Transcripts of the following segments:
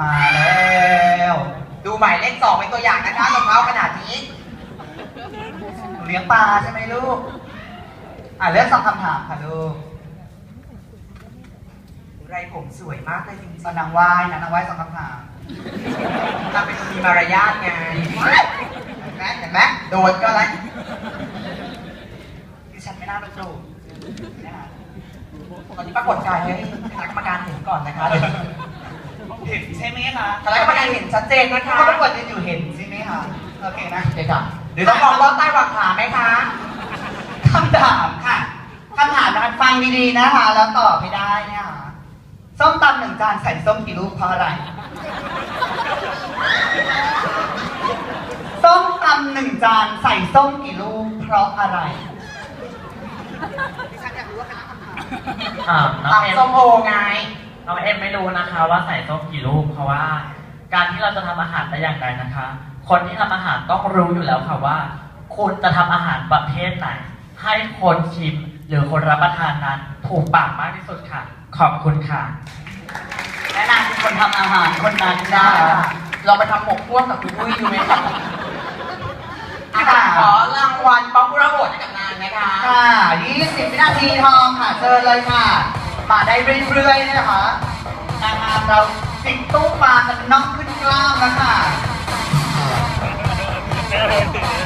มาแล้ว ดูหมายเลขสองเป็นตัวอย่างนะคะรองเท้าขนาดนี้หนูเลี้ยงปลาใช่ไหมลูก อะเลือกสองคำถามค่ะลูกไรผมสวยมากเลยจริงตอนนางไหว้นะนางไหว้สองคำถามๆเราเป็นคนมีมารยาทไงเห็นไหมเห็นไหมโดนก็แล้วดิฉันไม่น่าเป็นจูนะคะตอนนี้ปรากฏกายให้คณะกรรมการเห็นก่อนนะคะ เดี๋ยวเห็นใช่ไหมคะคณะกรรมการเห็นชัดเจนนะคะเขาประกวดจะอยู่เห็นใช่ไหมคะ โอเคนะ เดี๋ยวก่อนหรือต้องมองลอดใต้หวังขาไหมคะคำถามค่ะคำถามนะคะฟังดีๆนะคะ แล้วตอบไม่ได้เนี่ยค่ะส้มตำหนึ่งจานใส่ส้มกี่ลูกเพราะอะไร ส้มตำหนึ่งจานใส่ส้มกี่ลูกเพราะอะไรอ่าน้องตำเอ็มส้มโอไง น้องเอ็มไม่รู้นะคะ ว่าใส่ส้มกี่ลูกเพราะว่า การที่เราจะทำอาหารได้อย่างไรนะคะ คนที่ทำอาหารต้องรู้อยู่แล้วค่ะว่า คุณจะทำอาหารประเภทไหน ให้คนชิมหรือคนรับประทานนั้น ถูกปากมากที่สุดค่ะ ขอบคุณค่ะและนางคือคนทำอาหารคนนั้นได้ได้ค่ะเราไปทำหมกพ่วงกับคุณอุ้ยดูไหมคะค่ะอะขอรางวัลป๊อปปูล่าโหวตให้กับนางนะคะค่ะ20วินาทีทองค่ะเชิญเลยค่ะ มาได้เรื่อยๆนะคะนางงามเราติดตู้ปลากันน้อกขึ้นกล้ามแล้วค่ะ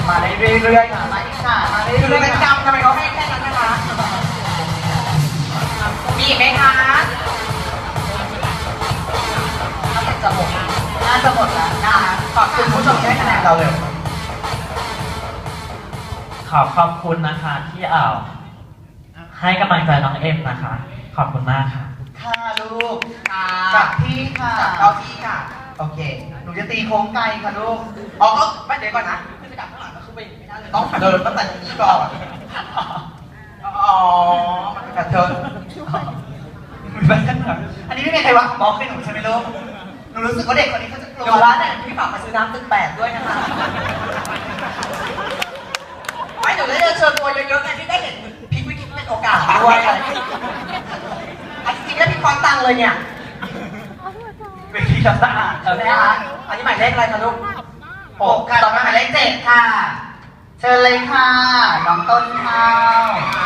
มาได้เรื่อยๆค่ะมาอีกค่ะมาได้เรื่อยๆค่ะจำทำไมเขาให้แค่นั้นนะคะมีไหมคะถ้าจะหมดน่าจะหมดแล้วนะคะขอบคุณผู้ชมที่ให้คะแนนเราเลยขอขอบคุณนะคะที่เอ่าให้กำลังใจน้องเอ็มนะคะ ขอบคุณมากค่ะ ค่ะลูกค่ะจับที่ค่ะจับเข้าที่ค่ะ โอเค หนูจะตีโค้งไกลค่ะลูกอ๋อก็ไม่เดี๋ยวก่อนนะขึ้นไปดับข้างหลังก็คือไปไม่ได้เลยต้องเดินตั้งแต่นี้ก่อนอ๋อมันเป็นการเดินอันนี้ไม่มีใครวางบล็อกให้หนูใช่ไหมลูกหนูรู้สึกว่าเด็กคนนี้เขาจะกลัวเดี๋ยวร้านเนี่ยพี่ฝากมาซื้อน้ำตึกแปดด้วยนะคะไม่เดี๋ยวได้เชิญตัวเยอะๆไงพี่ได้เห็นพลิกวิกฤตเป็นโอกาสด้วยอะไรอันจริงๆแล้วพี่คอนตัง เลยเนี่ยเวทีจะสะอาดเออนะคะอันนี้หมายเลขอะไรคะลูกหกค่ะต่อมาหมายเลขเจ็ดค่ะ เชิญเลยค่ะ น้องต้นข้าวค่ะ